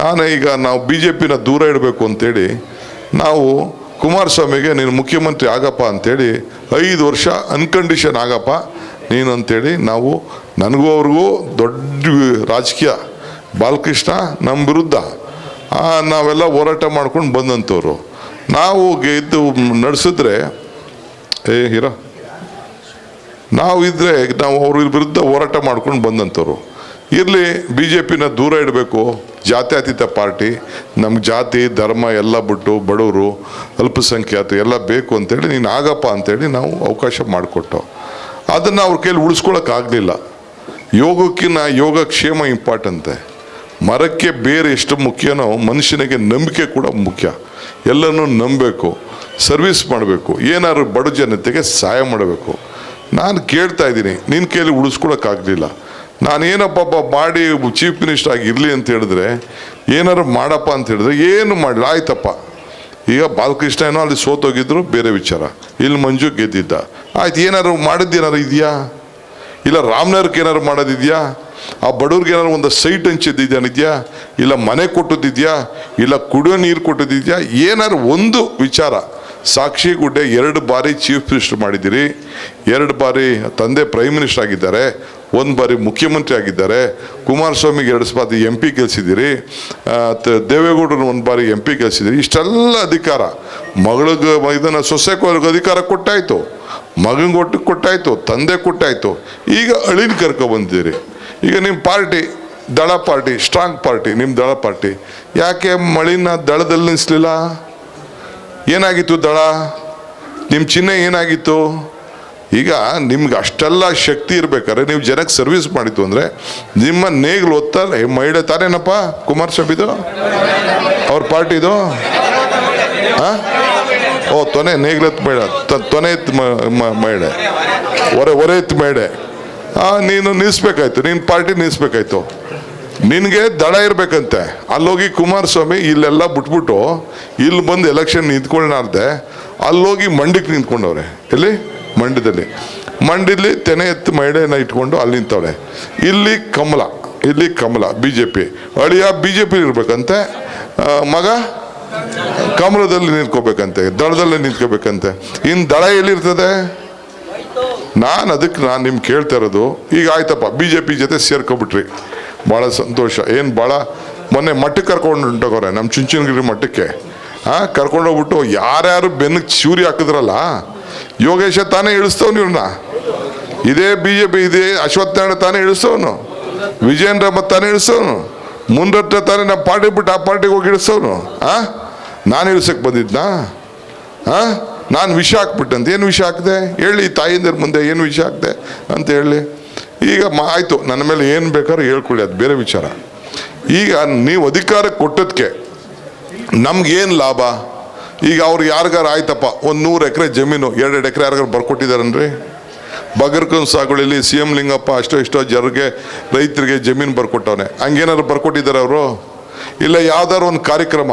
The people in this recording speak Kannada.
ನಾನು ಈಗ ನಾವು ಬಿ ಜೆ ಪಿನ ದೂರ ಇಡಬೇಕು ಅಂತೇಳಿ ನಾವು ಕುಮಾರಸ್ವಾಮಿಗೆ, ನೀನು ಮುಖ್ಯಮಂತ್ರಿ ಆಗಪ್ಪ ಅಂತೇಳಿ ಐದು ವರ್ಷ ಅನ್ಕಂಡೀಷನ್ ಆಗಪ್ಪ ನೀನು ಅಂತೇಳಿ ನಾವು ನನಗೂ ಅವ್ರಿಗೂ ದೊಡ್ಡ ರಾಜಕೀಯ, ಬಾಲಕೃಷ್ಣ ನಮ್ಮ ವಿರುದ್ಧ ನಾವೆಲ್ಲ ಹೋರಾಟ ಮಾಡ್ಕೊಂಡು ಬಂದಂಥವ್ರು. ನಾವು ಗೆದ್ದು ನಡೆಸಿದ್ರೆ, ಏ ಹೀರೋ, ನಾವು ಇದ್ದರೆ ನಾವು ಅವ್ರ ವಿರುದ್ಧ ಹೋರಾಟ ಮಾಡ್ಕೊಂಡು ಬಂದಂಥವ್ರು. ಇರಲಿ ಬಿ ಜೆ ಪಿನ ದೂರ ಇಡಬೇಕು. ಜಾತ್ಯತೀತ ಪಾರ್ಟಿ ನಮ್ಗೆ ಜಾತಿ, ಧರ್ಮ ಎಲ್ಲ ಬಿಟ್ಟು ಬಡವರು ಅಲ್ಪಸಂಖ್ಯಾತ ಎಲ್ಲ ಬೇಕು ಅಂತೇಳಿ ನೀನು ಆಗಪ್ಪ ಅಂತೇಳಿ ನಾವು ಅವಕಾಶ ಮಾಡಿಕೊಟ್ಟು ಅದನ್ನು ಅವ್ರ ಕೈಲಿ ಉಳಿಸ್ಕೊಳಕ್ಕಾಗಲಿಲ್ಲ ಯೋಗಕ್ಕಿಂತ ಯೋಗಕ್ಷೇಮ ಇಂಪಾರ್ಟೆಂಟೆ ಮರಕ್ಕೆ ಬೇರೆ ಎಷ್ಟು ಮುಖ್ಯನೋ ಮನುಷ್ಯನಿಗೆ ನಂಬಿಕೆ ಕೂಡ ಮುಖ್ಯ. ಎಲ್ಲನೂ ನಂಬಬೇಕು ಸರ್ವಿಸ್ ಮಾಡಬೇಕು, ಏನಾದ್ರು ಬಡ ಜನತೆಗೆ ಸಹಾಯ ಮಾಡಬೇಕು. ನಾನು ಕೇಳ್ತಾ ಇದ್ದೀನಿ ನಿನ್ನ ಕೈಲಿ ಉಳಿಸ್ಕೊಳಕ್ಕಾಗಲಿಲ್ಲ ನಾನೇನಪ್ಪ ಮಾಡಿ ಚೀಫ್ ಮಿನಿಸ್ಟರ್ ಆಗಿ ಇರಲಿ ಅಂತ ಹೇಳಿದ್ರೆ ಏನಾರು ಮಾಡಪ್ಪ ಅಂತ ಹೇಳಿದ್ರೆ ಏನು ಮಾಡಲಿ ಆಯ್ತಪ್ಪ. ಈಗ ಬಾಲಕೃಷ್ಣ ಏನೋ ಅಲ್ಲಿ ಸೋತೋಗಿದ್ರು, ಬೇರೆ ವಿಚಾರ. ಇಲ್ಲಿ ಮಂಜು ಗೆದ್ದಿದ್ದ. ಆಯ್ತು ಏನಾರು ಮಾಡಿದ್ದೇನಾರು ಇದೆಯಾ? ಇಲ್ಲ ರಾಮನಗರಕ್ಕೆ ಏನಾರು ಮಾಡೋದಿದೆಯಾ? ಆ ಬಡವ್ರಿಗೆ ಏನಾರು ಒಂದು ಸೈಟ್ ಹಂಚಿದ್ದಿದ್ಯಾನಿದ್ಯಾ ಇಲ್ಲ ಮನೆ ಕೊಟ್ಟದಿದೆಯಾ ಇಲ್ಲ ಕುಡಿಯೋ ನೀರು ಕೊಟ್ಟದಿದೆಯಾ ಏನಾದ್ರು ಒಂದು ವಿಚಾರ. ಸಾಕ್ಷಿ ಗುಡ್ಡೆ ಎರಡು ಬಾರಿ ಚೀಫ್ ಮಿನಿಸ್ಟರ್ ಮಾಡಿದ್ದೀರಿ. ಎರಡು ಬಾರಿ ತಂದೆ ಪ್ರೈಮ್ ಮಿನಿಸ್ಟರ್ ಆಗಿದ್ದಾರೆ. ಒಂದು ಬಾರಿ ಮುಖ್ಯಮಂತ್ರಿ ಆಗಿದ್ದಾರೆ. ಕುಮಾರಸ್ವಾಮಿಗೆ ಎರಡು ಬಾರಿ ಎಂ ಪಿ ಗೆಲ್ಸಿದ್ದೀರಿ ದೇವೇಗೌಡರು ಒಂದು ಬಾರಿ ಎಂ ಪಿ ಗೆಲ್ಸಿದ್ದೀರಿ. ಇಷ್ಟೆಲ್ಲ ಅಧಿಕಾರ. ಮಗಳಿಗೆ ಇದನ್ನು ಸೊಸೆಗೆ ಅಧಿಕಾರ ಕೊಟ್ಟಾಯಿತು. ಮಗನ ಒಟ್ಟು ಕೊಟ್ಟಾಯಿತು. ತಂದೆ ಕೊಟ್ಟಾಯಿತು. ಈಗ ಅಳಿನ ಕರ್ಕೊ ಬಂದಿದ್ದೀರಿ. ಈಗ ನಿಮ್ಮ ಪಾರ್ಟಿ, ದಳ ಪಾರ್ಟಿ, ಸ್ಟ್ರಾಂಗ್ ಪಾರ್ಟಿ ನಿಮ್ಮ ದಳ ಪಾರ್ಟಿ. ಯಾಕೆ ಮಳಿನ ದಳದಲ್ಲಿ ನಿಲ್ಲಿಸ್ಲಿಲ್ಲ ಏನಾಗಿತ್ತು ದಳ? ನಿಮ್ಮ ಚಿಹ್ನೆ ಏನಾಗಿತ್ತು? ಈಗ ನಿಮ್ಗೆ ಅಷ್ಟೆಲ್ಲ ಶಕ್ತಿ ಇರ್ಬೇಕಾದ್ರೆ ನೀವು ಜನಕ್ಕೆ ಸರ್ವಿಸ್ ಮಾಡಿತ್ತು ಅಂದರೆ ನಿಮ್ಮ ನೇಗ್ಲು ಒತ್ತಲ್ಲ ಮಹಿಳೆ ತಾನೇನಪ್ಪ? ಕುಮಾರಸ್ವಾಮಿದು ಅವ್ರ ಪಾರ್ಟಿದು? ಹಾಂ ಓ, ತೊನೆ ನೇಗ್ಲತ್ ಮೇಡ ತೊನೆ ಇತ್ತು ಮಹಿಳೆ. ಹೊರೆ ಹೊರೆ ಇತ್ತು ಮಹಿಳೆ. ಹಾಂ ನೀನು ನಿಲ್ಲಿಸ್ಬೇಕಾಯ್ತು ನಿನ್ನ ಪಾರ್ಟಿ ನಿಲ್ಲಿಸ್ಬೇಕಾಯ್ತು ನಿನಗೆ ದಡ ಇರಬೇಕಂತೆ. ಅಲ್ಲೋಗಿ ಕುಮಾರಸ್ವಾಮಿ ಇಲ್ಲೆಲ್ಲ ಬಿಟ್ಬಿಟ್ಟು ಇಲ್ಲಿ ಬಂದು ಎಲೆಕ್ಷನ್ ನಿಂತ್ಕೊಳ್ಳಾರ್ದೆ ಅಲ್ಲೋಗಿ ಮಂಡ್ಯಕ್ಕೆ ನಿಂತ್ಕೊಂಡವ್ರೆ. ಎಲ್ಲಿ? ಮಂಡ್ಯದಲ್ಲಿ. ಮಂಡ್ಯದಲ್ಲಿ ತೆನೆ ಎತ್ತು ಮಹಿಳೆಯನ್ನು ಇಟ್ಕೊಂಡು ಅಲ್ಲಿ ನಿಂತವ್ರೆ. ಇಲ್ಲಿ ಕಮಲ ಇಲ್ಲಿ ಕಮಲ ಬಿ ಜೆ ಪಿ ಅಳಿಯ ಬಿ ಜೆ ಪಿ ಇರ್ಬೇಕಂತೆ ಮಗ? ಕಮಲದಲ್ಲಿ ನಿಂತ್ಕೋಬೇಕಂತೆ ದಳದಲ್ಲೇ ನಿಂತ್ಕೋಬೇಕಂತೆ. ಇನ್ನು ದಳ ಎಲ್ಲಿರ್ತದೆ? ನಾನು ಅದಕ್ಕೆ ನಾನು ನಿಮ್ಗೆ ಕೇಳ್ತಾ ಇರೋದು, ಈಗ ಆಯ್ತಪ್ಪ ಬಿ ಜೆ ಪಿ ಜೊತೆ ಸೇರ್ಕೊಬಿಟ್ರಿ. ಭಾಳ ಸಂತೋಷ. ಏನು ಭಾಳ ಮೊನ್ನೆ ಮಠಕ್ಕೆ ಕರ್ಕೊಂಡು ಹೊಂಟೋಗೋರೆ ನಮ್ಮ ಚುಂಚನಗಿರಿ ಮಟ್ಟಕ್ಕೆ ಹಾಂ ಕರ್ಕೊಂಡೋಗ್ಬಿಟ್ಟು ಯಾರ್ಯಾರು ಬೆನ್ನಕ್ಕೆ ಚೂರಿ ಹಾಕಿದ್ರಲ್ಲ, ಯೋಗೇಶ ತಾನೇ ಇಳಿಸ್ತವ್ನು ಇವ್ರನ್ನ ಇದೇ ಬಿ ಜೆ ಪಿ ಇದೇ ಅಶ್ವತ್ಥನಾರಾಯಣ ತಾನೇ ಇಳಿಸೋನು ವಿಜಯೇಂದ್ರ ಮತ್ ತಾನೇ ಇಳಿಸೋನು ಮುನ್ರತ್ನ ತಾನೇ ನಮ್ಮ ಪಾರ್ಟಿ ಬಿಟ್ಟು ಆ ಪಾರ್ಟಿಗೆ ಹೋಗಿ ಇಳಿಸೋನು ಆ, ನಾನು ಇಳಿಸಕ್ಕೆ ಬಂದಿದ್ನಾ? ಆ, ನಾನು ವಿಷ ಹಾಕ್ಬಿಟ್ಟಂತ. ಏನು ವಿಷ ಹಾಕಿದೆ? ಹೇಳಿ ತಾಯಿಂದರ ಮುಂದೆ ಏನು ವಿಷ ಹಾಕಿದೆ? ಅಂತ ಹೇಳಿ. ಈಗ ಆಯ್ತು, ನನ್ನ ಮೇಲೆ ಏನು ಬೇಕಾದ್ರೂ ಹೇಳ್ಕೊಳ್ಳಿ, ಅದು ಬೇರೆ ವಿಚಾರ. ಈಗ ನೀವು ಅಧಿಕಾರ ಕೊಟ್ಟದಕ್ಕೆ ನಮ್ಗೇನು ಲಾಭ? ಈಗ ಅವ್ರು ಯಾರಿಗಾರ ಆಯ್ತಪ್ಪ, ಒಂದು ನೂರು ಎಕರೆ ಜಮೀನು, ಎರಡೆರಡು ಎಕರೆ ಯಾರಿಗಾರು ಬರ್ಕೊಟ್ಟಿದಾರನ್ರಿ? ಬಗರ್ಕನ್ ಸಾಗುಳಿಲಿ ಸಿ ಎಂ ಲಿಂಗಪ್ಪ ಅಷ್ಟೋ ಇಷ್ಟೋ ಜನರಿಗೆ, ರೈತರಿಗೆ ಜಮೀನು ಬರ್ಕೊಟ್ಟವನೆ. ಹಂಗೇನಾದ್ರು ಬರ್ಕೊಟ್ಟಿದ್ದಾರೆ ಅವರು? ಇಲ್ಲ ಯಾವ್ದಾದ್ರು ಒಂದು ಕಾರ್ಯಕ್ರಮ.